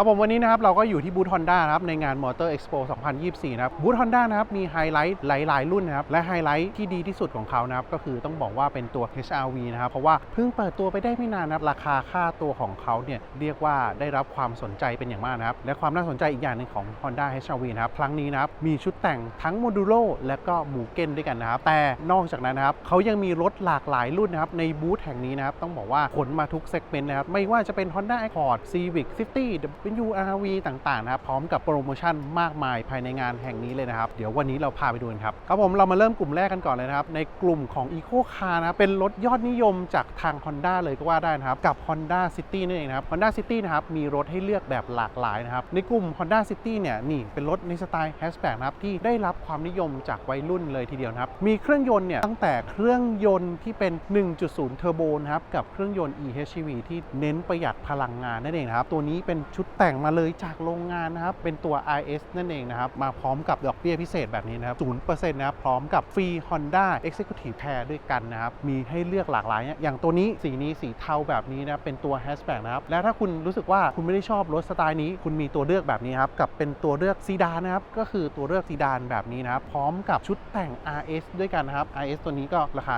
ครับผมวันนี้นะครับเราก็อยู่ที่บูธฮอนด้านะครับในงาน Motor Expo 2024 นะครับบูธฮอนด้านะครับมีไฮไลท์หลาย ๆ รุ่นนะครับและไฮไลท์ที่ดีที่สุดของเขานะครับก็คือต้องบอกว่าเป็นตัว HRV นะครับเพราะว่าเพิ่งเปิดตัวไปได้ไม่นานนะครับราคาค่าตัวของเขาเนี่ยเรียกว่าได้รับความสนใจเป็นอย่างมากนะครับและความน่าสนใจอีกอย่างหนึ่งของ Honda HRV นะครับครั้งนี้นะครับมีชุดแต่งทั้งโมดูโลและก็มูเก้นด้วยกันนะครับแต่นอกจากนั้นนะครับเขายังมีรถหลากหลายรุ่นนะครับในบูธแห่งนี้นะครับต้องบอกว่าขนมาทุกเซกเมนต์นะครับไม่ว่าจะเป็น Honda Accord Civic City WRV ต่างๆนะครับพร้อมกับโปรโมชั่นมากมายภายในงานแห่งนี้เลยนะครับเดี๋ยววันนี้เราพาไปดูกันครับครับผมเรามาเริ่มกลุ่มแรกกันก่อนเลยนะครับในกลุ่มของ Eco Car นะเป็นรถยอดนิยมจากทาง Honda เลยก็ว่าได้นะครับกับ Honda City นั่นเองนะครับ Honda City นะครับมีรถให้เลือกแบบหลากหลายนะครับในกลุ่ม Honda City เนี่ยนี่เป็นรถในสไตล์ hatchback นะครับที่ได้รับความนิยมจากวัยรุ่นเลยทีเดียวนะครับมีเครื่องยนต์เนี่ยตั้งแต่เครื่องยนต์ที่เป็น 1.0 เทอร์โบนะครับกับเครื่องยนต์ EHEV ที่เน้นประหยัดพลังงานนั่นเองนะครับตัวนี้เป็นชุดแต่งมาเลยจากโรงงานนะครับ เป็นตัว IS นั่นเองนะครับ มาพร้อมกับดอกเบี้ยพิเศษแบบนี้นะครับ0%นะครับ พร้อมกับฟรี Honda Executive Pair ด้วยกันนะครับ มีให้เลือกหลากหลาย อย่างตัวนี้สีนี้สีเทาแบบนี้นะ เป็นตัว Hatchback นะครับ และถ้าคุณรู้สึกว่าคุณไม่ได้ชอบรถสไตล์นี้ คุณมีตัวเลือกแบบนี้ครับ กับเป็นตัวเลือกซีดานนะครับ ก็คือตัวเลือกซีดานแบบนี้นะครับ พร้อมกับชุดแต่ง RS ด้วยกันนะครับ RS ตัวนี้ก็ราคา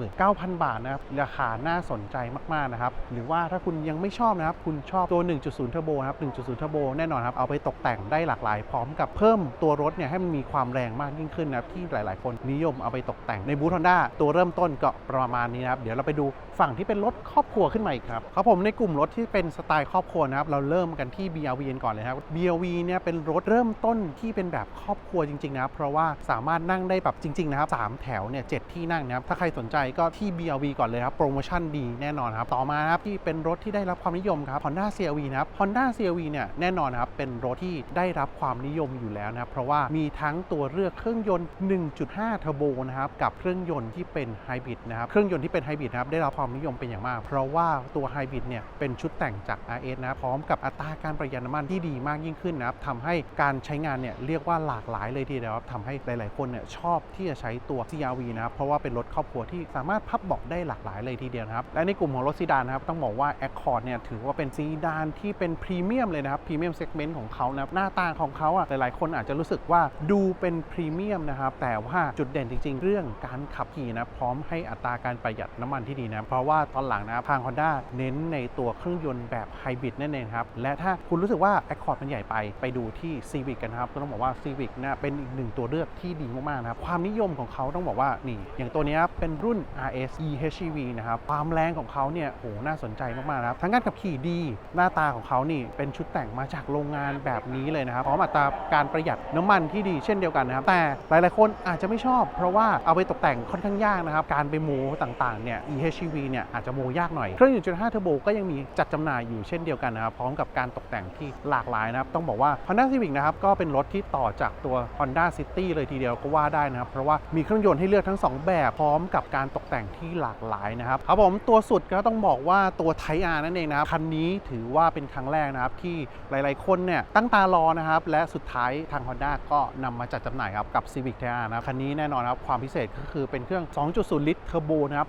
749,000 บาทนะครับ ราคาน่าสนใจมากๆนะครับ หรือว่าถ้าคุณยังไม่ชอบนะครับ คุณชอบตัว 1.0เทอร์โบนะครับ 1.0เทอร์โบแน่นอนครับ เอาไปตกแต่งได้หลากหลาย พร้อมกับเพิ่มตัวรถเนี่ยให้มันมีความแรงมากยิ่งขึ้นนะครับ ที่หลาย ๆ คนนิยมเอาไปตกแต่งในบูธฮอนด้าตัวเริ่มต้นก็ประมาณนี้นะครับ เดี๋ยวเราไปดูฝั่งที่เป็นรถครอบครัวขึ้นมาอีกครับครับผมในกลุ่มรถที่เป็นสไตล์ครอบครัวนะครับ เราเริ่มกันที่ BRV ก่อนเลยครับ BRV เนี่ยเป็นรถเริ่มต้นที่เป็นแบบครอบครัวจริง ๆ นะครับเพราะว่าสามารถนั่งได้แบบจริง ๆ นะครับสามแถวเนี่ยเจ็ดที่นั่งนะครับ ถ้าใครสนใจก็ที่ BRV ก่อนเลยครับ โปรโมชั่นดีแน่นอนครับ ต่อมาครับที่เป็นรถที่ได้รับความนิยมครับ Honda CRV นะครับ Honda CRV เนี่ยแน่นอนครับเป็นรถที่ได้รับความนิยมอยู่แล้วนะครับเพราะว่ามีทั้งตัวเลือกเครื่องยนต์ 1.5 เทอร์โบนะครับกับเครื่องยนต์ที่เป็นไฮบริดนะครับเครื่องยนต์ที่เป็นไฮบริดนะครับได้รับความนิยมเป็นอย่างมาก เพราะว่าตัวไฮบริดเนี่ยเป็นชุดแต่งจาก RS นะครับพร้อมกับอัตราการประหยัดน้ำมันที่ดีมากยิ่งขึ้นนะครับทำให้การใช้งานเนี่ยเรียกว่าหลากหลายเลยทีเดียวครับทำให้หลาย ๆ คนเนี่ยชอบที่จะใช้ตัว CRV นะครับเพราะว่าเป็นรถครอบครัวที่สามารถพับเบาะได้หลากหลายเลยทีเดียวนะครับและในกลุ่มของรถซีดานนะครับต้องบอกว่า Accord เนี่ยถือว่าเป็นซีดานที่เป็นพรีเมียมเลยนะครับพรีเมียมเซกเมนต์ของเขานะครับหน้าตาของเขาอะหลายๆ คนอาจจะรู้สึกว่าดูเป็นพรีเมียมนะครับแต่ว่าจุดเด่นจริง ๆ เรื่องการขับขี่นะพร้อมให้อัตราการประหยัดน้ำมันที่ดีนะเพราะว่าตอนหลังนะทาง Honda เน้นในตัวเครื่องยนต์แบบไฮบริดนั่นเองครับและถ้าคุณรู้สึกว่า Accord มันใหญ่ไปไปดูที่ Civic กันครับก็ต้องบอกว่า Civic นะเป็นอีกหนึ่งตัวเลือกที่ดีมากๆนะครับความนิยมของเขาต้องบอกว่านี่ อย่างตัวนี้เป็นรุ่น RS eHEV นะครับความแรงของเขาเนี่ยโหน่าสนใจมากๆนะครับทั้งการขับขี่ดีหน้าตาของเขานี่เป็นชุดแต่งมาจากโรงงานแบบนี้เลยนะครับพร้อมอัตราการประหยัดน้ำมันที่ดีเช่นเดียวกันนะครับ แต่หลายๆคนอาจจะไม่ชอบ เพราะว่าเอาไปตกแต่งค่อนข้างยากนะครับ การไปโมต่างๆเนี่ย eHEV เนี่ยอาจจะโมยากหน่อย เครื่อง1.5เทอร์โบก็ยังมีจัดจำหน่ายอยู่เช่นเดียวกันนะครับ พร้อมกับการตกแต่งที่หลากหลายนะครับ ต้องบอกว่า Honda Civic นะครับก็เป็นรถที่ต่อจากตัว Honda City เลยทีเดียวก็ว่าได้นะครับ เพราะว่ามีเครื่องยนต์ให้เลือกทั้ง 2 แบบ พร้อมกับการตกแต่งที่หลากหลายนะครับครับผมตัวสุดก็ต้องบอกว่าตัว Type R นั่นเองนะครับคันนี้ถือว่าเป็นครั้งแรกนะครับที่หลายๆคนเนี่ยตั้งตารอนะครับและสุดท้ายทาง Honda ก็นำมาจัดจำหน่ายครับกับ Civic t e R นะครับคันนี้แน่นอนครับความพิเศษก็คือเป็นเครื่อง 2.0 ลิตรเทอร์โบนะครับ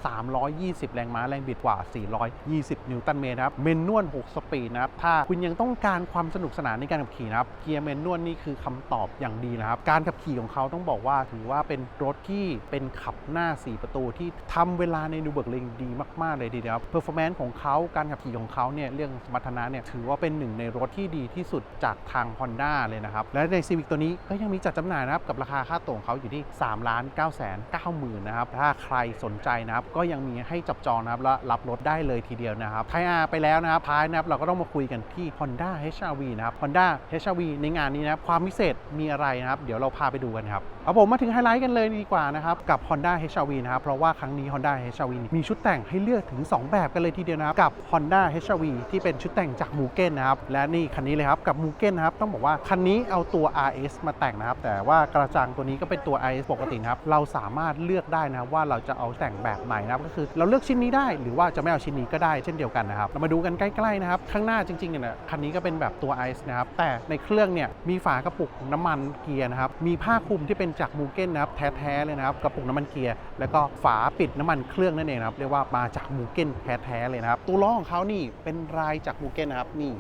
320 แรงม้าแรงบิดกว่า 420 นิวตันเมตรนะครับเมนนวล 6 สปีดนะครับถ้าคุณยังต้องการความสนุกสนานในการขับขี่นะครับเกียร์เมนนวลนี่คือคำตอบอย่างดีนะครับการขับขี่ของเขาต้องบอกว่าถือว่าเป็นรถที่เป็นขับหน้า 4 ประตูที่ทำเวลาในนูเบิร์กเลงดีมาก ๆ เลยทีเดียวเพอร์ฟอร์แมนซ์ของเขาการขับขี่ของเขาเนี่ยเรื่องสมรรถนะเนี่ยถือว่าเป็นหนึ่งในรถที่ดีที่สุดจากทาง Honda เลยนะครับ และใน Civic ตัวนี้ก็ยังมีจัดจำหน่ายนะครับ กับราคาค่าตั๋วของเขาอยู่ที่3ล้าน9แสน9หมื่นนะครับ ถ้าใครสนใจนะครับ ก็ยังมีให้จับจองนะครับ และรับรถได้เลยทีเดียวนะครับไทยอาไปแล้วนะครับท้ายนะครับ เราก็ต้องมาคุยกันที่ Honda HRV นะครับ Honda HRV ในงานนี้นะครับ ความพิเศษมีอะไรนะครับ เดี๋ยวเราพาไปดูกันครับเอาผมมาถึงไฮไลท์กันเลยดีกว่านะครับ กับ Honda HRV นะครับ เพราะว่าครั้งนี้ Honda HRV มีชุดแต่งให้เลือกถึง 2 แบบกันเลยทีเดียวนะครับ กับ Honda HRV ที่เป็นชุดแต่งจากมูเก้นนะครับและนี่คันนี้เลยครับกับมูเก้นนะครับ ต้องบอกว่าคันนี้เอาตัว RS มาแต่งนะครับ แต่ว่ากระจังตัวนี้ก็เป็นตัว RS ปกตินะครับ เราสามารถเลือกได้นะครับว่าเราจะเอาแต่งแบบไหนนะครับก็คือเราเลือกชิ้นนี้ได้ หรือว่าจะไม่เอาชิ้นนี้ก็ได้เช่นเดียวกันนะครับ เรามาดูกันใกล้ๆนะครับ ข้างหน้าจริงๆเนี่ยคันนี้ก็เป็นแบบตัว RS นะครับ แต่ในเครื่องเนี่ยมีฝากระปุกน้ำมันเกียร์นะครับ มีผ้าคลุมที่เป็นจากมูเก้นนะครับแท้ๆเลยนะครับกระปุกน้ำมันเกียร์แล้วก็ฝาปิดน้ำมันเครื่องนั่นเองนะครับเรียกว่ามาจากมูเก้นแท้ๆเลยนะครับตัวล้อของเขานี่เป็นลายจากมูเก้นนะครับนี่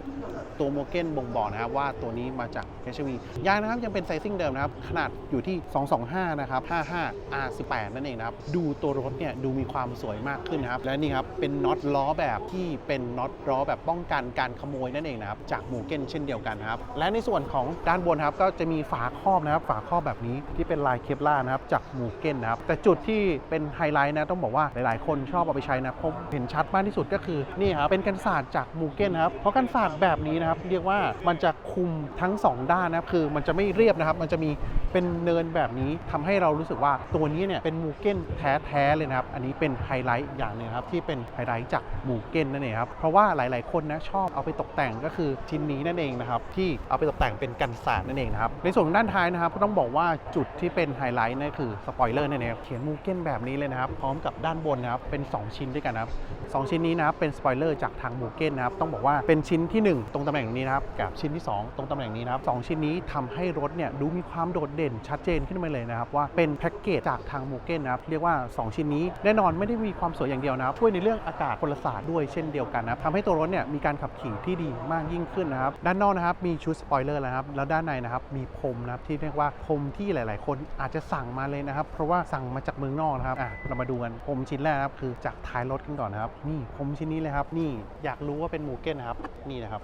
ตัวโมเก้นบ่งบอกนะครับว่าตัวนี้มาจาก HV ยางนะครับยังเป็นไซซิ่งเดิมนะครับ ขนาดอยู่ที่ 225 นะครับ 55 R18 นั่นเองนะครับ ดูตัวรถเนี่ยดูมีความสวยมากขึ้นนะครับ และนี่ครับเป็นน็อตล้อแบบที่เป็นน็อตล้อแบบป้องกันการขโมยนั่นเองนะครับจากหมูเก้นเช่นเดียวกันครับ และในส่วนของด้านบนครับก็จะมีฝาครอบนะครับฝาครอบแบบนี้ที่เป็นลายเคปลานะครับจากหมูเก้นนะครับแต่จุดที่เป็นไฮไลท์นะต้องบอกว่าหลาย ๆ คนชอบเอาไปใช้นะผมเห็นชัดมากที่สุดก็คือนี่ครับเป็นกันศาสตร์จากหมูเก้นนะครับเพราะกันศาสตร์แบบนี้นะครับ เรียกว่ามันจะคุมทั้งสองด้านนะครับคือมันจะไม่เรียบนะครับ มันจะมีเป็นเนินแบบนี้ทำให้เรารู้สึกว่าตัวนี้เนี่ยเป็นมูเก้นแท้ๆเลยนะครับ อันนี้เป็นไฮไลท์อย่างหนึงครับที่เป็นไฮไลท์จากมูเก้นนั่นเองครับเพราะว่าหลายๆคนนะชอบเอาไปตกแต่งก็คือชิ้นนี้นั่นเองนะครับที่เอาไปตกแต่งเป็นกันศาสตร์นั่นเองนะครับในส่วนด้านท้ายนะครับก็ต้องบอกว่าจุดที่เป็นไฮไลท์นั่นคือสปอยเลอร์นั่นเองเขียนมูเก้นแบบนี้เลยนะครับพร้อมกับด้านบนนะครับเป็น 2 ชิ้นด้วยกันนะครับสองชิ้นนี้นะครับเป็นสปอยเลอร์จากทางมูเก้นนะครับต้องบอกว่าเป็นชิ้นที่1 ตรงตำแหน่งนี้นะครับกับชิ้นที่ 2 ตรงตำแหน่งนี้นะครับสองชิ้นนี้ทำให้รถเนี่ยดูมีความโดดเด่นชัดเจนขึ้นมาเลยนะครับว่าเป็นแพ็กเกจจากทางหมูเก้นนะครับเรียกว่า 2 ชิ้นนี้แน่นอนไม่ได้มีความสวยอย่างเดียวนะครับช่วยในเรื่องอากาศพลศาสตร์ด้วยเช่นเดียวกันนะครับทำให้ตัวรถเนี่ยมีการขับขี่ที่ดีมากยิ่งขึ้นนะครับด้านนอกนะครับมีชุดสปอยเลอร์แล้วนะครับแล้วด้านในนะครับมีพรมนะครับที่เรียกว่าพรมที่หลาย ๆ คนอาจจะสั่งมาเลยนะครับเพราะว่าสั่งมาจากเมืองนอกนะครับอะเรามาดูกันพรมชิ้นแรกนะครับคือจากท้ายรถกันก่อนนะครับนี่พรมชิ้นนี้เลยครับนี่อยากรู้ว่าเป็นมูเก้นนะครับนี่นะครับ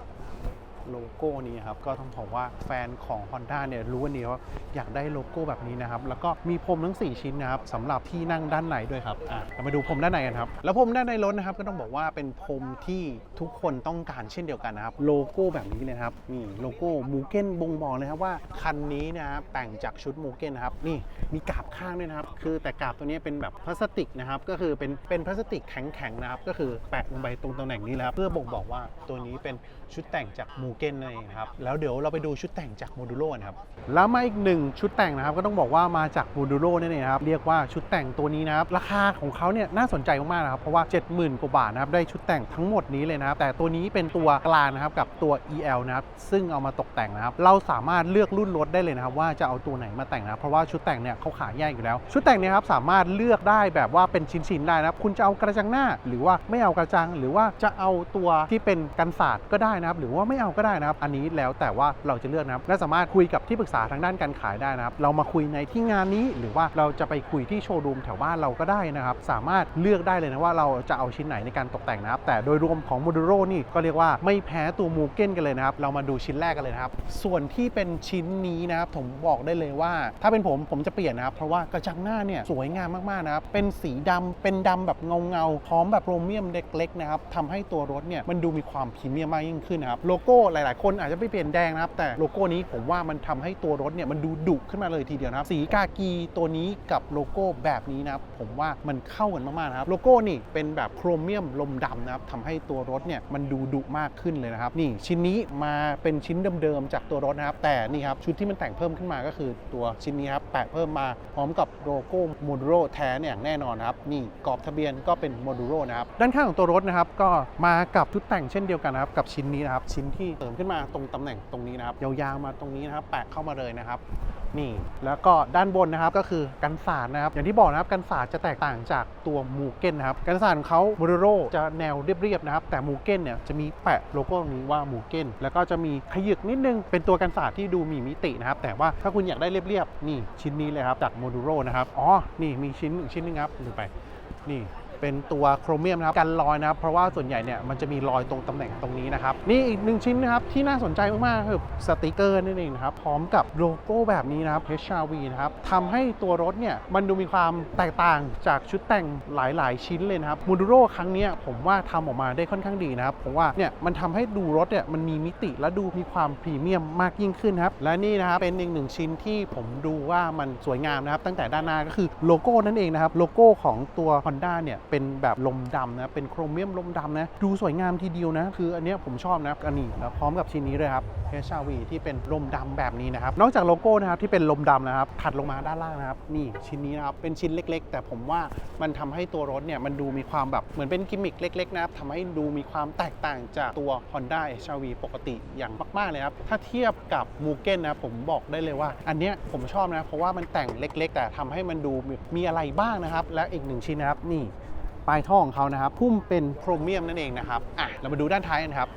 โลโก้นี้ครับก็ต้องบอกว่าแฟนของ Honda เนี่ยรู้กันดีว่าอยากได้โลโก้แบบนี้นะครับแล้วก็มีพรมทั้ง 4 ชิ้นนะครับสำหรับที่นั่งด้านในด้วยครับอะเรามาดูพรมด้านในกันครับแล้วพรมด้านในรถนะครับก็ต้องบอกว่าเป็นพรมที่ทุกคนต้องการเช่นเดียวกันนะครับโลโก้แบบนี้เลยนะครับนี่โลโก้มูเก้นบ่งบอกเลยครับว่าคันนี้นะครับแต่งจากชุดมูเก้นนะครับนี่มีกาบข้างด้วยนะครับคือแต่กาบตัวนี้เป็นแบบพลาสติกนะครับก็คือเป็นเป็นพลาสติกแข็งๆนะครับก็คือแปะลงไปตรงตำแหน่งนี้แล้วเพื่อบ่งบอกว่าตัวนี้เป็นชุดแต่งจากมูเก้นนั่นเองครับแล้วเดี๋ยวเราไปดูชุดแต่งจากโมดูโลนะครับแล้วมาอีกหนึ่งชุดแต่งนะครับก็ต้องบอกว่ามาจากโมดูโลนั่นเองครับเรียกว่าชุดแต่งตัวนี้นะครับราคาของเขาเนี่ยน่าสนใจมากๆนะครับเพราะว่า 70,000กว่าบาทนะครับได้ชุดแต่งทั้งหมดนี้เลยนะครับแต่ตัวนี้เป็นตัวกลางนะครับกับตัว EL นะครับซึ่งเอามาตกแต่งนะครับเราสามารถเลือกรุ่นรถได้เลยนะครับว่าจะเอาตัวไหนมาแต่งนะครับเพราะว่าชุดแต่งเนี่ยเขาขายแยกอยู่แล้ว ชุดแต่งเนี่ยครับสามารถเลือกได้แบบว่าเป็นชิ้นๆได้นะครับคุณจะเอากระจังหน้า หรือว่าไม่เอากระจัง หรือว่าจะเอาตัวที่เป็นกันศาสตร์ก็ได้นะครับหรือว่าไม่เอาก็ได้นะครับ อันนี้แล้วแต่ว่าเราจะเลือกนะครับและสามารถคุยกับที่ปรึกษาทางด้านการขายได้นะครับ เรามาคุยในที่งานนี้หรือว่าเราจะไปคุยที่โชว์รูมแถวบ้านเราก็ได้นะครับ สามารถเลือกได้เลยนะว่าเราจะเอาชิ้นไหนในการตกแต่งนะครับ แต่โดยรวมของโมดูโรนี่ก็เรียกว่าไม่แพ้ตัวมูเก้นกันเลยนะครับ เรามาดูชิ้นแรกกันเลยนะครับ ส่วนที่เป็นชิ้นนี้นะครับผมบอกได้เลยว่า ถ้าเป็นผมผมจะเปลี่ยนนะครับ เพราะว่ากระจังหน้าเนี่ยสวยงามมากๆนะครับ เป็นสีดำเป็นดำแบบเงาเงาๆพร้อมแบบโรเมียมเล็กๆนะครับทำให้ตัวรถเนี่ยมันดูมีความพรีเมียมมากยิ่งขึ้นนะครับ โลโก้หลาย ๆ คนอาจจะไม่เปลี่ยนแดงนะครับ แต่โลโก้นี้ผมว่ามันทำให้ตัวรถเนี่ยมันดูดุขึ้นมาเลยทีเดียวนะครับ สีกากีตัวนี้กับโลโก้แบบนี้นะครับ ผมว่ามันเข้ากันมาก ๆ นะครับ โลโก้นี่เป็นแบบโครเมียมลมดำนะครับทำให้ตัวรถเนี่ยมันดูดุมากขึ้นเลยนะครับ นี่ชิ้นนี้มาเป็นชิ้นเดิม ๆ จากตัวรถนะครับ แต่นี่ครับชุดที่มันแต่งเพิ่มขึ้นมาก็คือตัวชิ้นนี้ครับแปะเพิ่มมาพร้อมกับโลโก้โมดูโรแท้เนี่ยอย่างแน่นอนครับนี่กรอบทะเบียนก็เป็นโมดูโรนะครับด้านข้างของตัวรถนะครับก็มากับชุดแต่งเช่นเดียวกันนะครับกับชิ้นนี้นะครับชิ้นที่เสริมขึ้นมาตรงตำแหน่งตรงนี้นะครับยาวๆมาตรงนี้นะครับ แปะเข้ามาเลยนะครับนี่แล้วก็ด้านบนนะครับก็คือกันศาสตร์นะครับ อย่างที่บอกนะครับกันศาสตร์จะแตกต่างจากตัวมูเก้นนะครับกันศาสตร์ของเขาโมโรโรจะแนวเรียบๆนะครับ แต่มูเก้นเนี่ยจะมีแปะโลโก้ตรงนี้ว่ามูเก้นแล้วก็จะมีขยึกนิดนึงเป็นตัวกันศาสตร์ที่ดูมีมิตินะครับ แต่ว่าถ้าคุณอยากได้เรียบๆนี่ชิ้นนี้เลยครับจากโมดูโรนะครับอ๋อนี่มีชิ้นอีกชิ้นนึงครับลืมไปนี่ เป็นตัวโครเมียมนะครับกันรอยนะครับเพราะว่าส่วนใหญ่เนี่ยมันจะมีรอยตรงตำแหน่งตรงนี้นะครับนี่อีกหนึ่งชิ้นนะครับที่น่าสนใจมากๆคือสติกเกอร์นั่นเองนะครับพร้อมกับโลโก้แบบนี้นะครับ HRV นะครับทำให้ตัวรถเนี่ยมันดูมีความแตกต่างจากชุดแต่งหลาย ๆ ชิ้นเลยนะครับมูดูโรครั้งนี้ผมว่าทำออกมาได้ค่อนข้างดีนะครับผมว่าเนี่ยมันทำให้ดูรถเนี่ยมันมีมิติและดูมีความพรีเมียมมากยิ่งขึ้นครับและนี่นะครับเป็นอีกหนึ่งชิ้นที่ผมดูว่ามันสวยงามนะครับ ตั้งแต่ด้านหน้าก็คือโลโก้นั่นเองนะครับโลโก้ของตัว Honda เนี่ยเป็นแบบลมดำนะ เป็นโครเมียมลมดำนะ ดูสวยงามทีเดียวนะ คืออันเนี้ยผมชอบนะ อันนี้แล้วพร้อมกับชิ้นนี้เลยครับ HRV ที่เป็นลมดำแบบนี้นะครับ นอกจากโลโก้นะครับที่เป็นลมดำนะครับ ถัดลงมาด้านล่างนะครับ นี่ชิ้นนี้นะครับ เป็นชิ้นเล็ก ๆ แต่ผมว่ามันทำให้ตัวรถเนี่ยมันดูมีความแบบเหมือนเป็นกิมมิคเล็ก ๆ นะครับทำให้ดูมีความแตกต่างจากตัว Honda HRV ปกติอย่างมากๆเลยครับ ถ้าเทียบกับ m u g e n นนะผมบอกได้เลยว่า อันเนี้ยผมชอบนะเพราะว่ามันแต่งเล็ก ๆ แต่ทำให้มันดูมีมีอะไรบ้างนะครับ และอีกหนึ่งชิ้นนะครับนี่ ปลายท่อของเขานะครับ พุ่มเป็นโครเมียมนั่นเองนะครับอะเรามาดูด้านท้ายกันครับ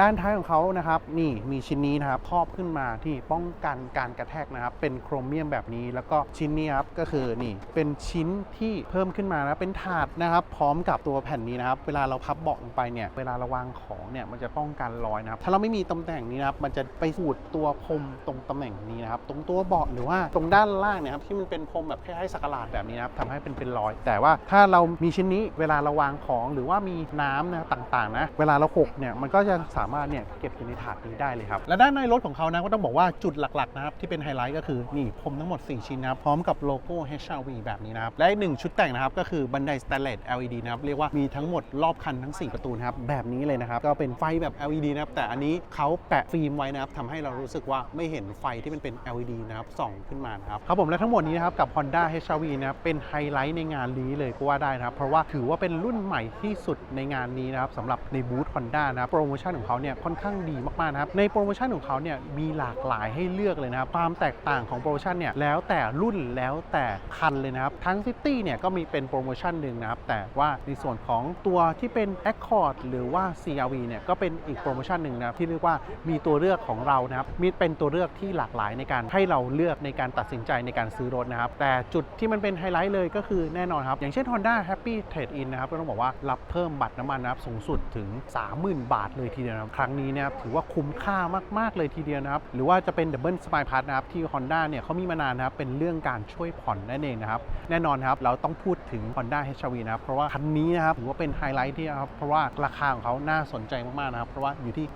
ด้านท้ายของเขานะครับนี่มีชิ้นนี้นะครับครอบขึ้นมาที่ป้องกันการกระแทกนะครับ เป็นโครเมียมแบบนี้ แล้วก็ชิ้นนี้ครับก็คือนี่เป็นชิ้นที่เพิ่มขึ้นมานะเป็นถาดนะครับ พร้อมกับตัวแผ่นนี้นะครับ เวลาเราพับเบาะลงไปเนี่ยเวลาเราวางของเนี่ยมันจะป้องกันรอยนะครับ ถ้าเราไม่มีตำแหน่งนี้นะครับมันจะไปขูดตัวพรมตรงตำแหน่งนี้นะครับ ตรงตัวเบาะหรือว่าตรงด้านล่างเนี่ยครับที่มันเป็นพรมแบบคล้ายๆสักหลาดแบบนี้นะครับทำให้เป็นเป็นรอย แต่ว่าถ้าเรามีชิ้นนี้เวลาเราวางของหรือว่ามีน้ำนะต่างๆนะเวลาเราหกเนี่ยมันก็จะสามารถเนี่ยเก็บอยู่ในถาดนี้ได้เลยครับ และด้านในรถของเขานะก็ต้องบอกว่าจุดหลักๆนะครับที่เป็นไฮไลท์ก็คือนี่พรมทั้งหมด 4 ชิ้นนะพร้อมกับโลโก้ HRV แบบนี้นะครับ และอีกหนึ่งชุดแต่งนะครับก็คือบันไดสแตนเลส LED นะครับเรียกว่ามีทั้งหมดรอบคันทั้ง 4 ประตูนะครับแบบนี้เลยนะครับก็เป็นไฟแบบ LED นะครับแต่อันนี้เขาแปะฟิล์มไว้นะครับทำให้เรารู้สึกว่าไม่เห็นไฟที่มันเป็น LED นะครับส่องขึ้นมานะครับครับผมและทั้งหมดนี้นะครับกับ Honda HRV นะครับเป็นไฮไลท์ในงานนี้เลยก็ว่าได้นะครับเพราะว่าถือว่าเป็นรุ่นใหม่ที่สุดในงานนี้นะครับสำหรับในบูธ Honda นะโปรโมชั่นของเขาเนี่ยค่อนข้างดีมากๆนะครับในโปรโมชั่นของเขาเนี่ยมีหลากหลายให้เลือกเลยนะครับความแตกต่างของโปรโมชั่นเนี่ยแล้วแต่รุ่นแล้วแต่คันเลยนะครับทั้ง City เนี่ยก็มีเป็นโปรโมชั่นหนึ่งนะครับแต่ว่าในส่วนของตัวที่เป็น Accord หรือว่า CRV เนี่ยก็เป็นอีกโปรโมชั่นหนึ่งนะครับที่เรียกว่ามีตัวเลือกของเรานะครับมีเป็นตัวเลือกที่หลากหลายในการให้เราเลือกในการตัดสินใจในการซื้อรถนะครับแต่จุดที่มันเป็นไฮไลท์เลยก็คือแน่นอนครับอย่างเช่น Honda Happy Trade In นะครับก็ต้องบอกว่ารับเพิ่มบัตรน้ำมันนะครับสูงสุดถึง 30,000 บาทเลยทีเดียวนะครับครั้งนี้เนะครับถือว่าคุ้มค่ามาก ๆ เลยทีเดียวนะครับ หรือว่าจะเป็น Double Smile Pass นะครับที่ Honda เนี่ยเขามีมานานนะครับเป็นเรื่องการช่วยผ่อนนั่นเองนะครับแน่นอนครับเราต้องพูดถึง Honda HRV นะครับเพราะว่าคันนี้นะครับถือว่าเป็นไฮไลท์ที่นะครับเพราะว่าราคาของเขาน่าสนใจมากๆนะครับเพราะว่าอยู่ที่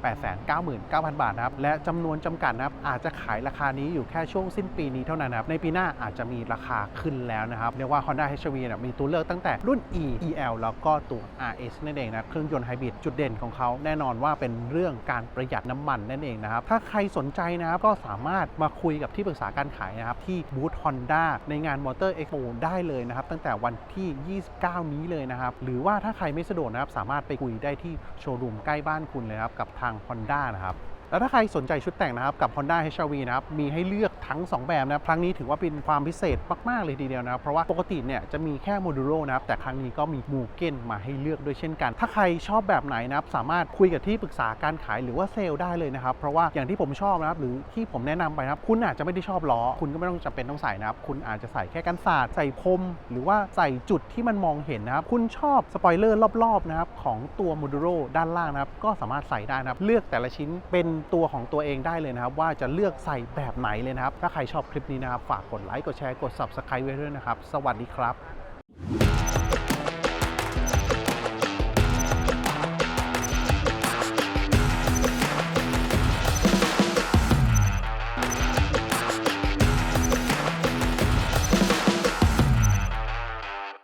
899,000 บาทนะครับและจำนวนจำกัดนะครับอาจจะขายราคานี้อยู่แค่ช่วงสิ้นปีนี้เท่านั้นนะครับในปีหน้าอาจจะมีราคาขึ้นแล้วนะครับเรียกว่า Honda HRV เนี่ยมีตัวเลือกตั้งแต่รุ่น E EL แล้วก็ตัว RS นั่นเองนะเครื่องยนต์ไฮบริดจุดเด่นของเขาแน่นอนว่าเป็นเรื่องการประหยัดน้ำมันนั่นเองนะครับ ถ้าใครสนใจนะครับก็สามารถมาคุยกับที่ปรึกษาการขายนะครับ ที่บูธฮอนด้าในงานมอเตอร์เอ็กโปได้เลยนะครับ ตั้งแต่วันที่ 29 นี้เลยนะครับ หรือว่าถ้าใครไม่สะดวกนะครับ สามารถไปคุยได้ที่โชว์รูมใกล้บ้านคุณเลยครับ กับทาง Honda นะครับ แล้วถ้าใครสนใจชุดแต่งนะครับกับ Honda HR-V นะครับมีให้เลือกทั้ง 2 แบบนะครั้งนี้ถือว่าเป็นความพิเศษมากๆเลยทีเดียวนะครับเพราะว่าปกติเนี่ยจะมีแค่โมดูโ o นะครับแต่ครั้งนี้ก็มีมูเก้นมาให้เลือกด้วยเช่นกัน ถ้าใครชอบแบบไหนนะครับสามารถคุยกับที่ปรึกษาการขายหรือว่าเซลล์ได้เลยนะครับเพราะว่าอย่างที่ผมชอบนะครับหรือที่ผมแนะนำไปนะครับคุณอาจจะไม่ได้ชอบล้อ คุณก็ไม่ต้องจำเป็นต้องใส่นะครับคุณอาจจะใส่แค่กันศาสตร์ใส่พรมหรือว่าใส่จุดที่มันมองเห็นนะครับคุณชอบสปอยเลอร์รอบๆนะครับของตัวโมดูโ o ด้านล่างนะครับก็สามารถใส่ได้นะครับเลือกแต่ละชิ้นเป็นตัวของตัวเองได้เลยนะครับ ว่าจะเลือกใส่แบบไหนเลยนะครับ ถ้าใครชอบคลิปนี้นะครับ ฝากกดไลค์กดแชร์กด Subscribe ไว้ด้วยนะครับ สวัสดีครับ